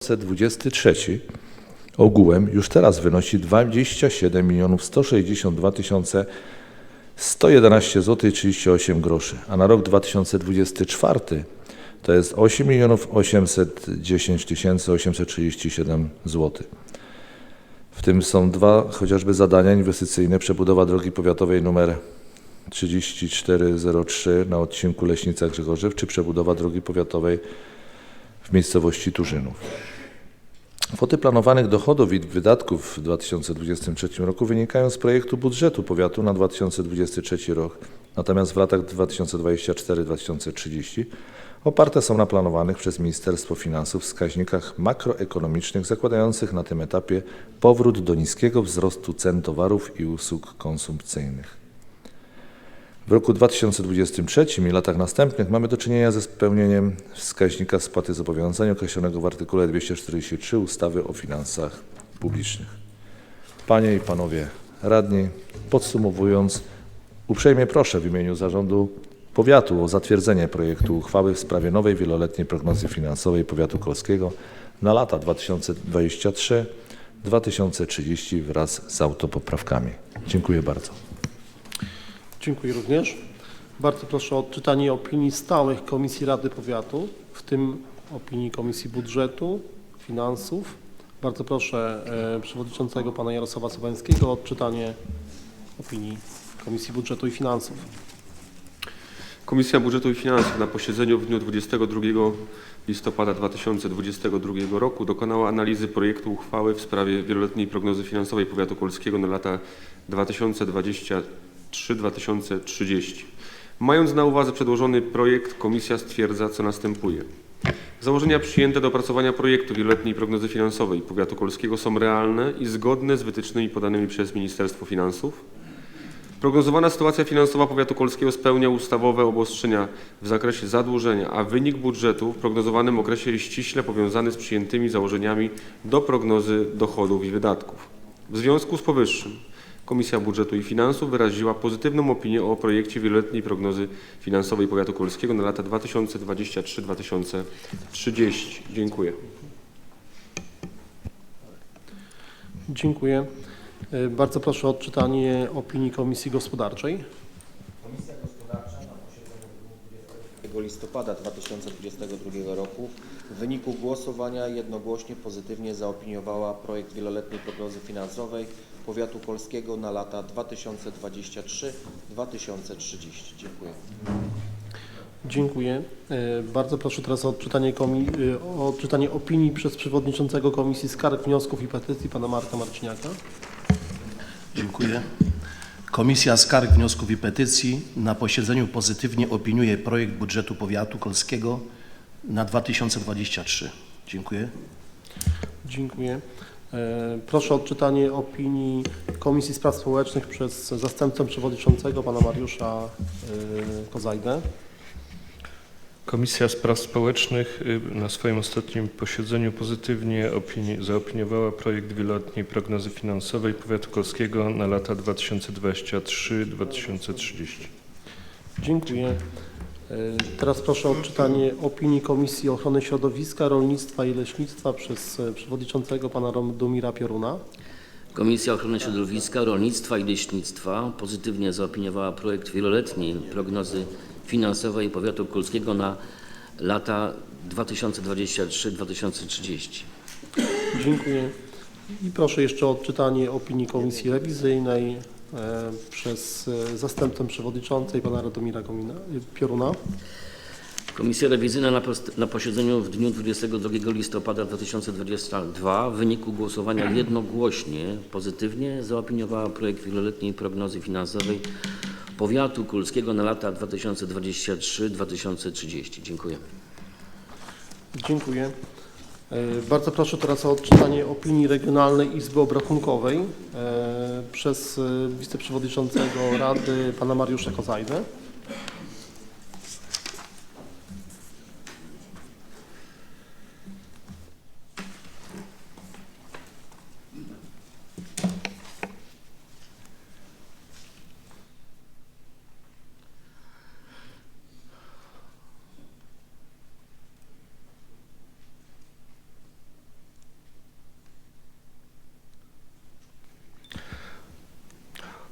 2023 ogółem już teraz wynosi 27 milionów 162 tysiące 111 zł 38 groszy, a na rok 2024 to jest 8 milionów 810 tysięcy 837 zł. W tym są dwa chociażby zadania inwestycyjne. Przebudowa drogi powiatowej nr 3403 na odcinku Leśnica Grzegorzew, czy przebudowa drogi powiatowej w miejscowości Turzynów. Kwoty planowanych dochodów i wydatków w 2023 roku wynikają z projektu budżetu powiatu na 2023 rok, natomiast w latach 2024-2030 oparte są na planowanych przez Ministerstwo Finansów wskaźnikach makroekonomicznych zakładających na tym etapie powrót do niskiego wzrostu cen towarów i usług konsumpcyjnych. W roku 2023 i latach następnych mamy do czynienia ze spełnieniem wskaźnika spłaty zobowiązań określonego w artykule 243 ustawy o finansach publicznych. Panie i Panowie Radni, podsumowując, uprzejmie proszę w imieniu Zarządu Powiatu o zatwierdzenie projektu uchwały w sprawie nowej wieloletniej prognozy finansowej Powiatu Kolskiego na lata 2023-2030 wraz z autopoprawkami. Dziękuję bardzo. Dziękuję również. Bardzo proszę o odczytanie opinii stałych Komisji Rady Powiatu, w tym opinii Komisji Budżetu, Finansów. Bardzo proszę e, przewodniczącego pana Jarosława Sobańskiego o odczytanie opinii Komisji Budżetu i Finansów. Komisja Budżetu i Finansów na posiedzeniu w dniu 22 listopada 2022 roku dokonała analizy projektu uchwały w sprawie wieloletniej prognozy finansowej powiatu kolskiego na lata 2023-2030. Mając na uwadze przedłożony projekt, komisja stwierdza, co następuje. Założenia przyjęte do opracowania projektu wieloletniej prognozy finansowej powiatu kolskiego są realne i zgodne z wytycznymi podanymi przez Ministerstwo Finansów. Prognozowana sytuacja finansowa powiatu kolskiego spełnia ustawowe obostrzenia w zakresie zadłużenia, a wynik budżetu w prognozowanym okresie jest ściśle powiązany z przyjętymi założeniami do prognozy dochodów i wydatków. W związku z powyższym Komisja Budżetu i Finansów wyraziła pozytywną opinię o projekcie wieloletniej prognozy finansowej powiatu kolskiego na lata 2023-2030. Dziękuję. Dziękuję. E, Bardzo proszę o odczytanie opinii Komisji Gospodarczej. Komisja Gospodarcza na posiedzeniu w dniu 20 listopada 2022 roku w wyniku głosowania jednogłośnie pozytywnie zaopiniowała projekt wieloletniej prognozy finansowej powiatu polskiego na lata 2023-2030. Dziękuję. Dziękuję. E, Bardzo proszę teraz o odczytanie, e, o odczytanie opinii przez przewodniczącego Komisji Skarg, Wniosków i Petycji pana Marka Marciniaka. Dziękuję. Komisja Skarg, Wniosków i Petycji na posiedzeniu pozytywnie opiniuje projekt budżetu powiatu kolskiego na 2023. Dziękuję. Dziękuję. E, Proszę o odczytanie opinii Komisji Spraw Społecznych przez zastępcę przewodniczącego pana Mariusza e, Kozajdę. Komisja Spraw Społecznych y, na swoim ostatnim posiedzeniu pozytywnie opini- zaopiniowała projekt wieloletniej prognozy finansowej powiatu kolskiego na lata 2023-2030. Dziękuję. E, Teraz proszę o odczytanie opinii Komisji Ochrony Środowiska, Rolnictwa i Leśnictwa przez e, przewodniczącego pana Radomira Pioruna. Komisja Ochrony Środowiska, Rolnictwa i Leśnictwa pozytywnie zaopiniowała projekt wieloletniej prognozy finansowej powiatu kolskiego na lata 2023-2030. Dziękuję. I proszę jeszcze o odczytanie opinii Komisji Rewizyjnej e, przez e, zastępcę przewodniczącej pana Radomira Komina, Pioruna. Komisja rewizyjna na, na posiedzeniu w dniu 22 listopada 2022 w wyniku głosowania jednogłośnie pozytywnie zaopiniowała projekt wieloletniej prognozy finansowej powiatu kulskiego na lata 2023-2030. Dziękuję. Dziękuję. E, Bardzo proszę teraz o odczytanie opinii Regionalnej Izby Obrachunkowej e, przez e, wiceprzewodniczącego Rady pana Mariusza Kozajdę.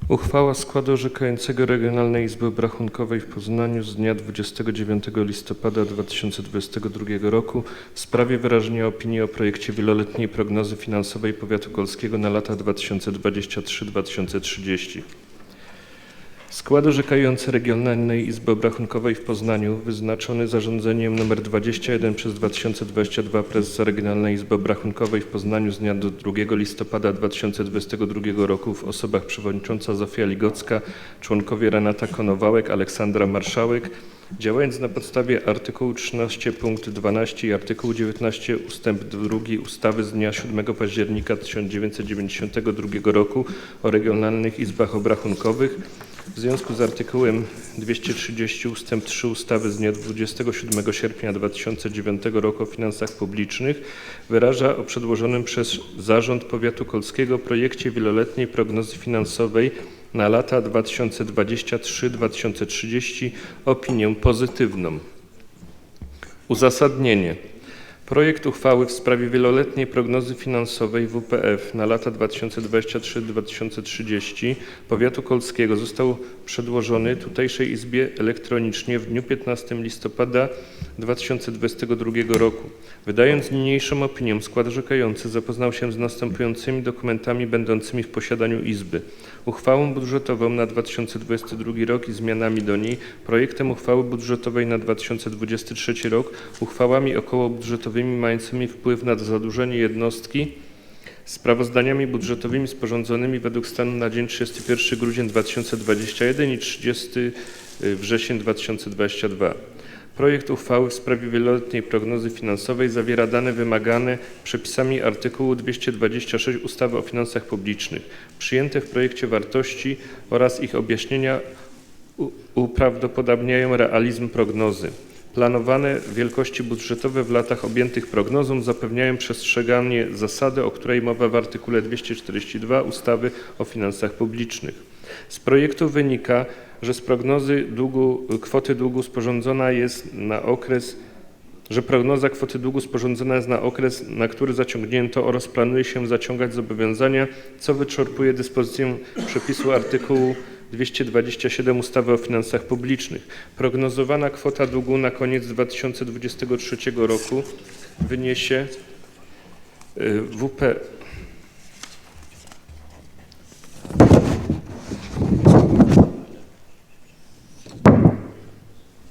Uchwała składu orzekającego Regionalnej Izby Obrachunkowej w Poznaniu z dnia 29 listopada 2022 roku w sprawie wyrażenia opinii o projekcie wieloletniej prognozy finansowej powiatu kolskiego na lata 2023-2030. Skład orzekający Regionalnej Izby Obrachunkowej w Poznaniu wyznaczony zarządzeniem nr 21 przez 2022 prezesa Regionalnej Izby Obrachunkowej w Poznaniu z dnia do 2 listopada 2022 roku w osobach przewodnicząca Zofia Ligocka, członkowie Renata Konowałek, Aleksandra Marszałek, działając na podstawie artykułu 13 punkt 12 i artykułu 19 ustęp 2 ustawy z dnia 7 października 1992 roku o regionalnych izbach obrachunkowych w związku z artykułem 230 ust. 3 ustawy z dnia 27 sierpnia 2009 roku o finansach publicznych wyraża o przedłożonym przez Zarząd Powiatu Kolskiego projekcie wieloletniej prognozy finansowej na lata 2023-2030 opinię pozytywną. Uzasadnienie. Projekt uchwały w sprawie wieloletniej prognozy finansowej WPF na lata 2023-2030 powiatu kolskiego został przedłożony tutejszej Izbie elektronicznie w dniu 15 listopada 2022 roku. Wydając niniejszą opinię, skład orzekający zapoznał się z następującymi dokumentami będącymi w posiadaniu Izby. Uchwałą budżetową na 2022 rok i zmianami do niej, projektem uchwały budżetowej na 2023 rok, uchwałami okołobudżetowymi mającymi wpływ na zadłużenie jednostki, sprawozdaniami budżetowymi sporządzonymi według stanu na dzień 31 grudzień 2021 i 30 wrzesień 2022. Projekt uchwały w sprawie wieloletniej prognozy finansowej zawiera dane wymagane przepisami artykułu 226 ustawy o finansach publicznych, przyjęte w projekcie wartości oraz ich objaśnienia uprawdopodobniają realizm prognozy. Planowane wielkości budżetowe w latach objętych prognozą zapewniają przestrzeganie zasady, o której mowa w artykule 242 ustawy o finansach publicznych. Z projektu wynika, że z prognozy długu, kwoty długu sporządzona jest na okres że prognoza kwoty długu sporządzona jest na okres, na który zaciągnięto oraz planuje się zaciągać zobowiązania, co wyczerpuje dyspozycję przepisu artykułu 227 ustawy o finansach publicznych. Prognozowana kwota długu na koniec 2023 roku wyniesie y, WP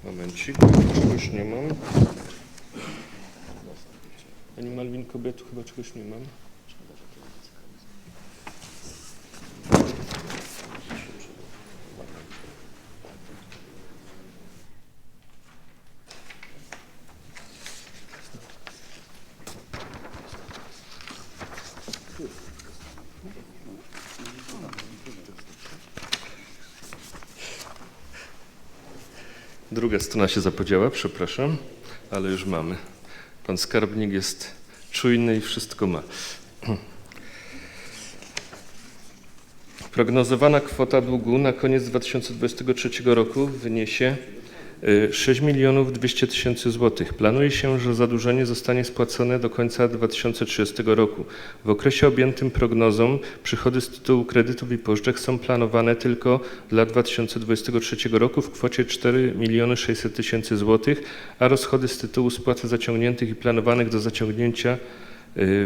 Momencik, czegoś nie mam. Pani Malwin Kobietu chyba czegoś nie mam. Strona się zapodziała, przepraszam, ale już mamy. Pan skarbnik jest czujny i wszystko ma. Prognozowana kwota długu na koniec 2023 roku wyniesie 6 milionów 200 tysięcy złotych. Planuje się, że zadłużenie zostanie spłacone do końca 2030 roku. W okresie objętym prognozą przychody z tytułu kredytów i pożyczek są planowane tylko dla 2023 roku w kwocie 4 miliony 600 tysięcy złotych, a rozchody z tytułu spłat zaciągniętych i planowanych do zaciągnięcia y,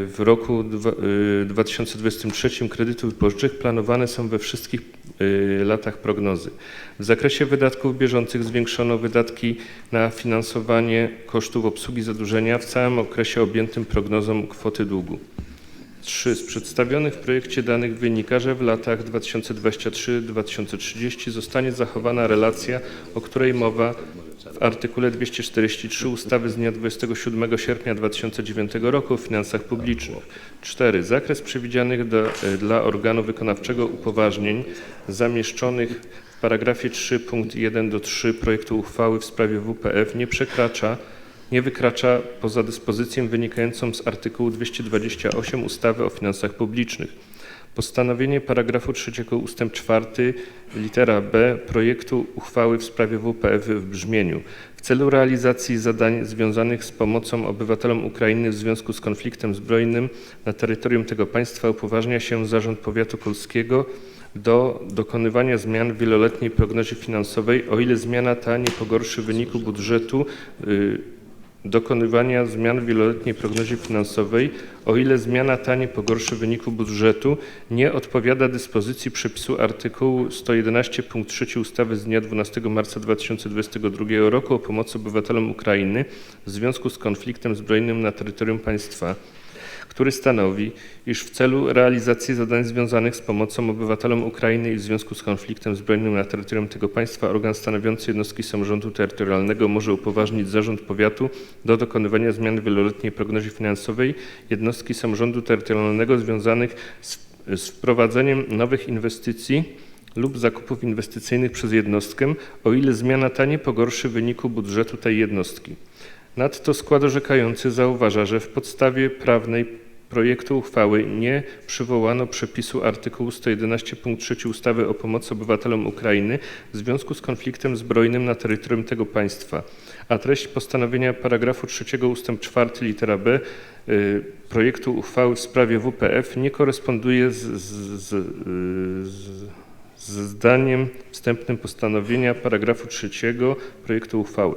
w roku dwa- y, 2023 kredytów pożyczek planowane są we wszystkich y, latach prognozy. W zakresie wydatków bieżących zwiększono wydatki na finansowanie kosztów obsługi zadłużenia w całym okresie objętym prognozą kwoty długu. 3. Z przedstawionych w projekcie danych wynika, że w latach 2023-2030 zostanie zachowana relacja, o której mowa w artykule 243 ustawy z dnia 27 sierpnia 2009 roku o finansach publicznych. 4. Zakres przewidzianych do, e, dla organu wykonawczego upoważnień zamieszczonych w paragrafie 3 punkt 1 do 3 projektu uchwały w sprawie WPF nie przekracza nie wykracza poza dyspozycję wynikającą z artykułu 228 ustawy o finansach publicznych. Postanowienie paragrafu 3 ustęp 4 litera b projektu uchwały w sprawie WPF w brzmieniu w celu realizacji zadań związanych z pomocą obywatelom Ukrainy w związku z konfliktem zbrojnym na terytorium tego państwa upoważnia się Zarząd Powiatu Kolskiego do dokonywania zmian w wieloletniej prognozie finansowej, o ile zmiana ta nie pogorszy wyniku budżetu y, dokonywania zmian w wieloletniej prognozie finansowej, o ile zmiana ta nie pogorszy wyniku budżetu, nie odpowiada dyspozycji przepisu artykułu 111 punkt 3 ustawy z dnia 12 marca 2022 roku o pomocy obywatelom Ukrainy w związku z konfliktem zbrojnym na terytorium państwa który stanowi, iż w celu realizacji zadań związanych z pomocą obywatelom Ukrainy i w związku z konfliktem zbrojnym na terytorium tego państwa organ stanowiący jednostki samorządu terytorialnego może upoważnić zarząd powiatu do dokonywania zmian w wieloletniej prognozie finansowej jednostki samorządu terytorialnego związanych z, z wprowadzeniem nowych inwestycji lub zakupów inwestycyjnych przez jednostkę, o ile zmiana ta nie pogorszy wyniku budżetu tej jednostki. Nadto skład orzekający zauważa, że w podstawie prawnej projektu uchwały nie przywołano przepisu artykułu 111 punkt 3 ustawy o pomocy obywatelom Ukrainy w związku z konfliktem zbrojnym na terytorium tego państwa, a treść postanowienia paragrafu 3 ustęp 4 litera b y, projektu uchwały w sprawie WPF nie koresponduje z, z, z, y, z, z zdaniem wstępnym postanowienia paragrafu 3 projektu uchwały.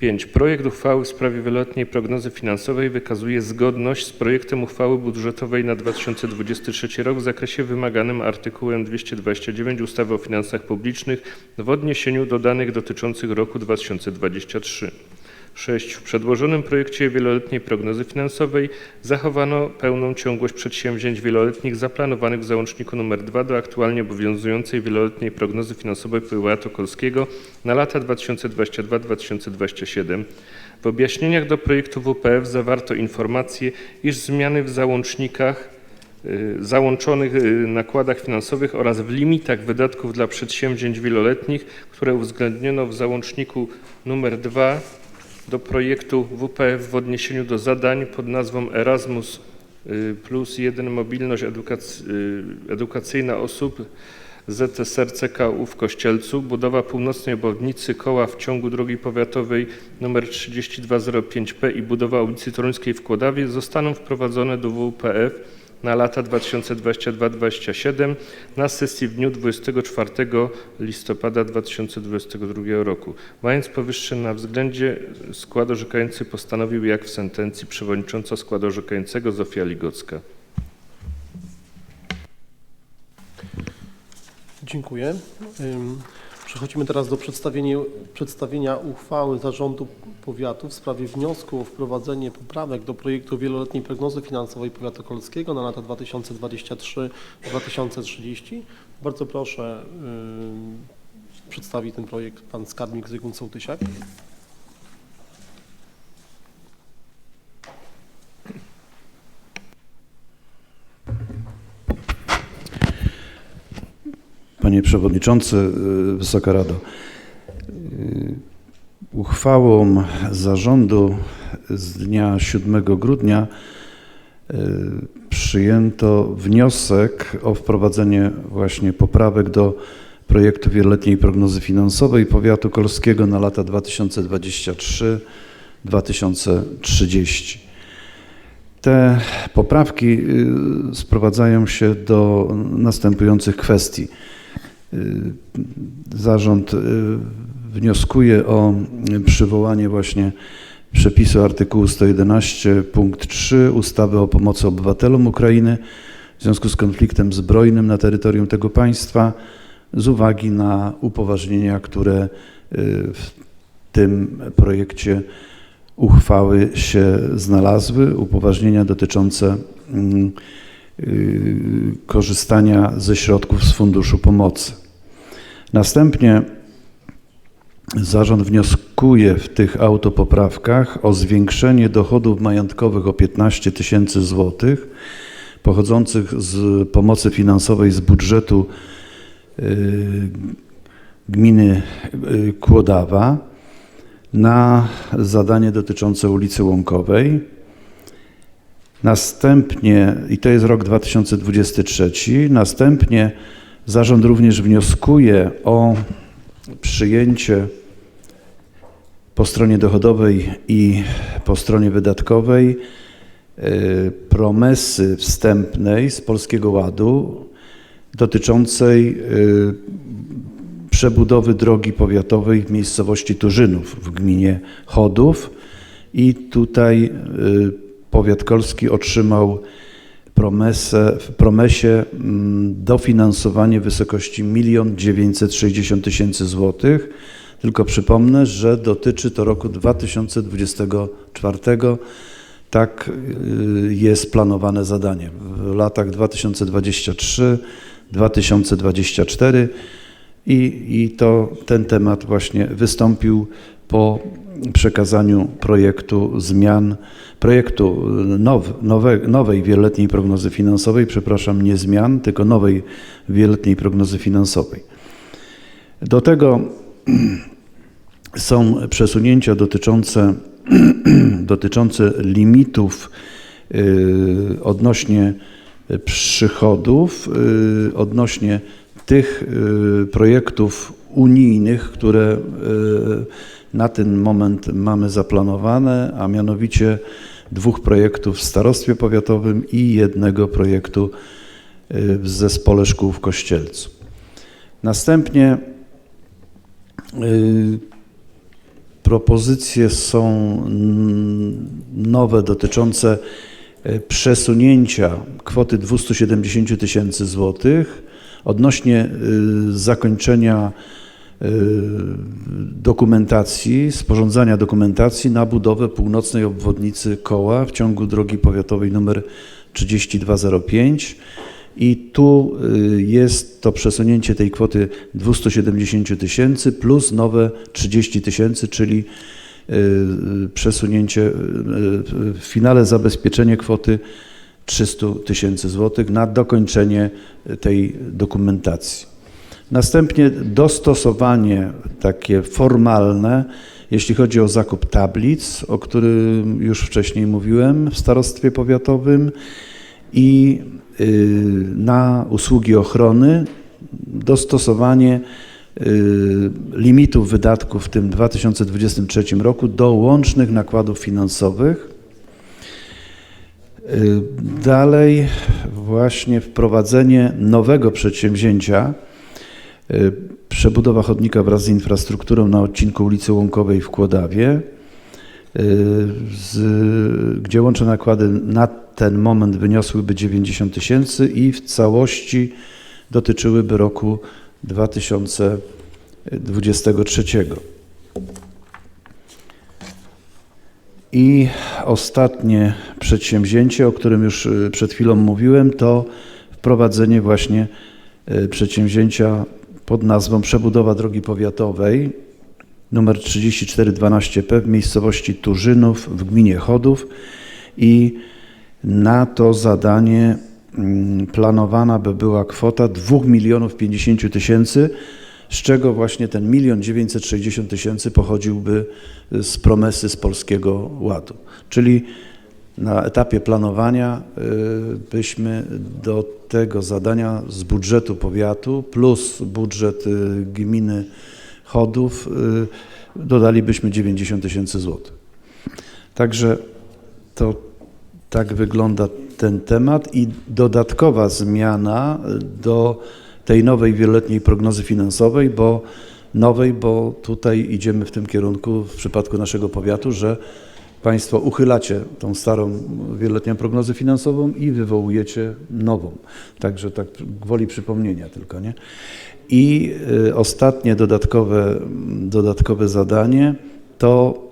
5. Projekt uchwały w sprawie wieloletniej prognozy finansowej wykazuje zgodność z projektem uchwały budżetowej na 2023 rok w zakresie wymaganym artykułem 229 ustawy o finansach publicznych w odniesieniu do danych dotyczących roku 2023. 6. W przedłożonym projekcie wieloletniej prognozy finansowej zachowano pełną ciągłość przedsięwzięć wieloletnich zaplanowanych w załączniku nr 2 do aktualnie obowiązującej wieloletniej prognozy finansowej powiatu kolskiego na lata 2022-2027. W objaśnieniach do projektu WPF zawarto informację, iż zmiany w załącznikach y, załączonych y, nakładach finansowych oraz w limitach wydatków dla przedsięwzięć wieloletnich, które uwzględniono w załączniku nr 2 do projektu WPF w odniesieniu do zadań pod nazwą Erasmus y, plus 1 mobilność y, edukacyjna osób ZSR CKU w Kościelcu, budowa północnej obwodnicy koła w ciągu drogi powiatowej nr 3205P i budowa ulicy Toruńskiej w Kłodawie zostaną wprowadzone do WPF na lata 2022-2027 na sesji w dniu 24 listopada 2022 roku. Mając powyższe na względzie, skład orzekający postanowił, jak w sentencji przewodnicząca składu orzekającego Zofia Ligocka. Dziękuję. Przechodzimy teraz do przedstawienia, uchwały Zarządu Powiatu w sprawie wniosku o wprowadzenie poprawek do projektu wieloletniej prognozy finansowej Powiatu Kolskiego na lata 2023-2030. Bardzo proszę, ym, przedstawi ten projekt pan skarbnik Zygmunt Sołtysiak. Panie Przewodniczący, y, Wysoka Rado. Y, Uchwałą zarządu z dnia 7 grudnia y, przyjęto wniosek o wprowadzenie właśnie poprawek do projektu wieloletniej prognozy finansowej powiatu kolskiego na lata 2023-2030. Te poprawki sprowadzają się do następujących kwestii. Y, Zarząd y, wnioskuje o przywołanie właśnie przepisu artykułu 111 punkt 3 ustawy o pomocy obywatelom Ukrainy w związku z konfliktem zbrojnym na terytorium tego państwa z uwagi na upoważnienia, które y, w tym projekcie uchwały się znalazły, upoważnienia dotyczące mm, korzystania ze środków z Funduszu Pomocy. Następnie zarząd wnioskuje w tych autopoprawkach o zwiększenie dochodów majątkowych o 15 tysięcy złotych pochodzących z pomocy finansowej z budżetu y, gminy y, Kłodawa na zadanie dotyczące ulicy Łąkowej. Następnie, i to jest rok 2023, następnie zarząd również wnioskuje o przyjęcie po stronie dochodowej i po stronie wydatkowej y, promesy wstępnej z Polskiego Ładu dotyczącej y, przebudowy drogi powiatowej w miejscowości Turzynów w gminie Chodów. I tutaj y, powiat kolski otrzymał promesę, w promesie mm, dofinansowanie w wysokości 1 960 tysięcy złotych. Tylko przypomnę, że dotyczy to roku 2024. Tak y, jest planowane zadanie w latach 2023-2024 i, i to ten temat właśnie wystąpił po przekazaniu projektu zmian, projektu now, nowe, nowej wieloletniej prognozy finansowej, przepraszam, nie zmian, tylko nowej wieloletniej prognozy finansowej. Do tego są przesunięcia dotyczące, dotyczące limitów y, odnośnie przychodów, y, odnośnie tych y, projektów unijnych, które y, na ten moment mamy zaplanowane, a mianowicie dwóch projektów w starostwie powiatowym i jednego projektu y, w zespole szkół w Kościelcu. Następnie propozycje są nowe dotyczące przesunięcia kwoty 270 tysięcy złotych odnośnie y, zakończenia y, dokumentacji, sporządzania dokumentacji na budowę północnej obwodnicy Koła w ciągu drogi powiatowej nr 3205 i tu y, jest to przesunięcie tej kwoty 270 tysięcy plus nowe 30 tysięcy, czyli przesunięcie, w finale zabezpieczenie kwoty 300 tysięcy złotych na dokończenie tej dokumentacji. Następnie dostosowanie takie formalne, jeśli chodzi o zakup tablic, o którym już wcześniej mówiłem w starostwie powiatowym i y, na usługi ochrony dostosowanie y, limitów wydatków w tym 2023 roku do łącznych nakładów finansowych. Y, Dalej właśnie wprowadzenie nowego przedsięwzięcia y, przebudowa chodnika wraz z infrastrukturą na odcinku ulicy Łąkowej w Kłodawie, y, z, gdzie łączne nakłady na ten moment wyniosłyby 90 tysięcy i w całości dotyczyłyby roku 2023. I ostatnie przedsięwzięcie, o którym już y, przed chwilą mówiłem, to wprowadzenie właśnie y, przedsięwzięcia pod nazwą Przebudowa drogi powiatowej numer 3412P w miejscowości Turzynów w gminie Chodów. I na to zadanie mm, planowana by była kwota 2 milionów 50 tysięcy, z czego właśnie ten milion 960 tysięcy pochodziłby z promesy z Polskiego Ładu. Czyli na etapie planowania y, byśmy do tego zadania z budżetu powiatu plus budżet y, gminy Chodów y, dodalibyśmy 90 tysięcy złotych. Także to tak wygląda ten temat i dodatkowa zmiana do tej nowej wieloletniej prognozy finansowej, bo nowej, bo tutaj idziemy w tym kierunku w przypadku naszego powiatu, że Państwo uchylacie tą starą wieloletnią prognozę finansową i wywołujecie nową. Także tak gwoli przypomnienia tylko, nie? I y, ostatnie dodatkowe, dodatkowe zadanie to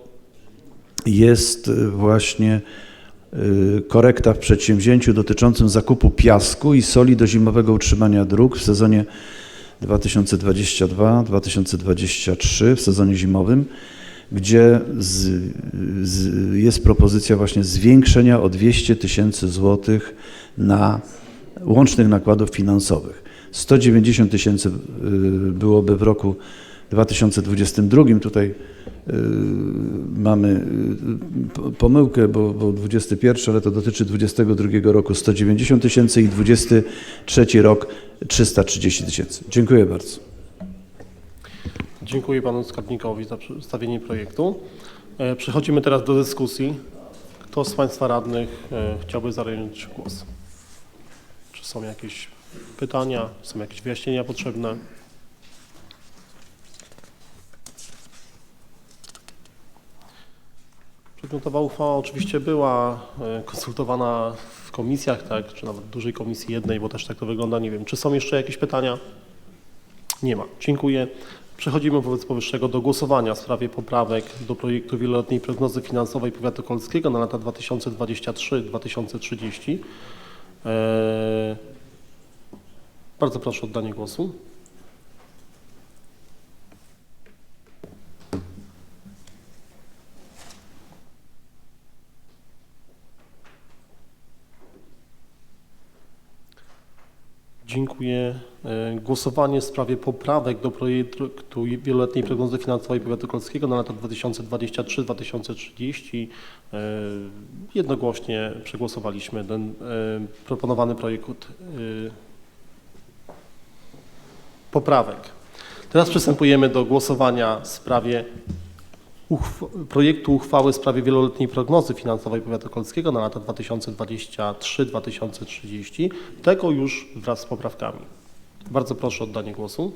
jest właśnie korekta w przedsięwzięciu dotyczącym zakupu piasku i soli do zimowego utrzymania dróg w sezonie 2022-2023, w sezonie zimowym, gdzie z, z, jest propozycja właśnie zwiększenia o 200 tysięcy złotych na łącznych nakładów finansowych. 190 tysięcy y, byłoby w roku 2022. Tutaj y, mamy y, po- pomyłkę, bo, bo 21, ale to dotyczy 22 roku 190 tysięcy i 23 rok 330 tysięcy. Dziękuję bardzo. Dziękuję panu skarbnikowi za przedstawienie projektu. E, Przechodzimy teraz do dyskusji. Kto z państwa radnych e, chciałby zająć głos? Czy są jakieś Pytania? Są jakieś wyjaśnienia potrzebne? Przedmiotowa uchwała oczywiście była e, konsultowana w komisjach, tak, czy nawet w dużej komisji jednej, bo też tak to wygląda. Nie wiem, czy są jeszcze jakieś pytania? Nie ma. Dziękuję. Przechodzimy wobec powyższego do głosowania w sprawie poprawek do projektu wieloletniej prognozy finansowej powiatu kolskiego na lata 2023-2030. Eee, Bardzo proszę o oddanie głosu. Dziękuję. E, Głosowanie w sprawie poprawek do projektu wieloletniej prognozy finansowej powiatu kolskiego na lata 2023-2030. E, Jednogłośnie przegłosowaliśmy ten e, proponowany projekt poprawek. Teraz przystępujemy do głosowania w sprawie uchw- projektu uchwały w sprawie wieloletniej prognozy finansowej powiatu kolskiego na lata 2023-2030. Tego już wraz z poprawkami. Bardzo proszę o oddanie głosu.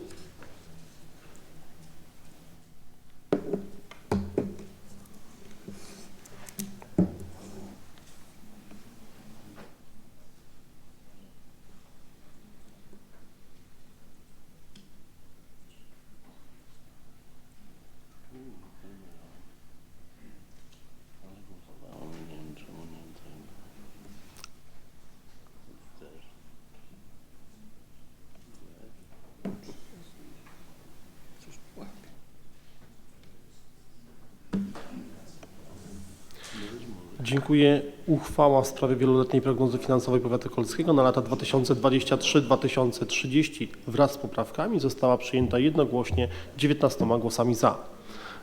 Dziękuję. Uchwała w sprawie wieloletniej prognozy finansowej powiatu kolskiego na lata 2023-2030 wraz z poprawkami została przyjęta jednogłośnie 19 głosami za.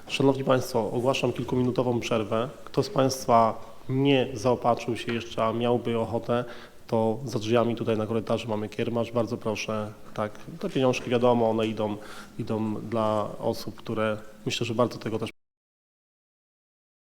Szanowni Państwo, ogłaszam kilkuminutową przerwę. Kto z Państwa nie zaopatrzył się jeszcze, a miałby ochotę, to za drzwiami tutaj na korytarzu mamy kiermasz. Bardzo proszę, tak, te pieniążki wiadomo, one idą, idą dla osób, które myślę, że bardzo tego też